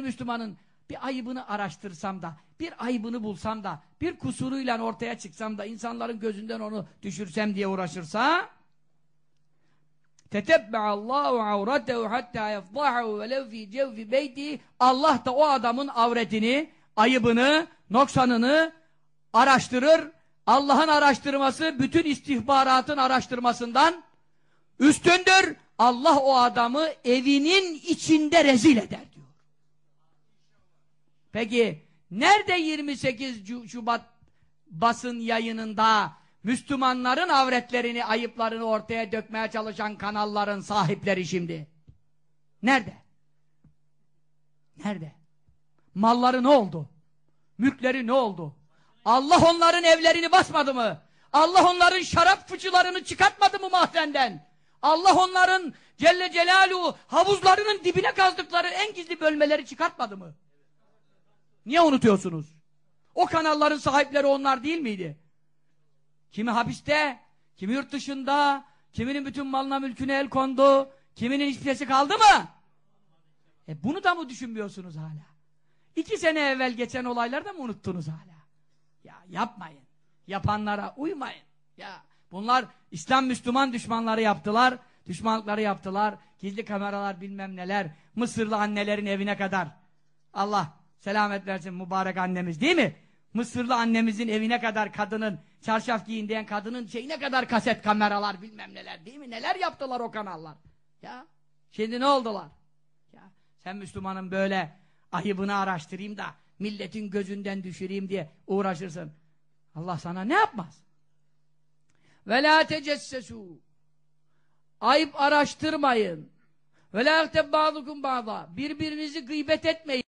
Müslümanın bir ayıbını araştırsam da, bir ayıbını bulsam da, bir kusuruyla ortaya çıksam da, insanların gözünden onu düşürsem diye uğraşırsa Allahu avratehu hatta yafdahu velev fi cevfi beyti Allah da o adamın avretini, ayıbını, noksanını araştırır. Allah'ın araştırması bütün istihbaratın araştırmasından üstündür. Allah o adamı evinin içinde rezil eder. Peki nerede 28 Şubat basın yayınında Müslümanların avretlerini, ayıplarını ortaya dökmeye çalışan kanalların sahipleri şimdi? Nerede? Nerede? Malları ne oldu? Mülkleri ne oldu? Allah onların evlerini basmadı mı? Allah onların şarap fıçılarını çıkartmadı mı mahdenden? Allah onların Celle Celaluhu havuzlarının dibine kazdıkları en gizli bölmeleri çıkartmadı mı? Niye unutuyorsunuz? O kanalların sahipleri onlar değil miydi? Kimi hapiste, kimi yurt dışında, kiminin bütün malına mülküne el kondu, kiminin hiçbir şeysi kaldı mı? E bunu da mı düşünmüyorsunuz hala? İki sene evvel geçen olayları da mı unuttunuz hala? Ya yapmayın. Yapanlara uymayın. Ya bunlar İslam Müslüman düşmanları yaptılar, düşmanlıkları yaptılar, gizli kameralar bilmem neler, Mısırlı annelerin evine kadar. Allah Selamet versin mübarek annemiz değil mi? Mısırlı annemizin evine kadar kadının, çarşaf giyin diyen kadının şeyine kadar kaset kameralar bilmem neler değil mi? Neler yaptılar o kanallar? Ya şimdi ne oldular? Ya sen Müslümanın böyle ayıbını araştırayım da milletin gözünden düşüreyim diye uğraşırsın. Allah sana ne yapmaz? Ve la tecessesu Ayıp araştırmayın. Ve la. Birbirinizi gıybet etmeyin.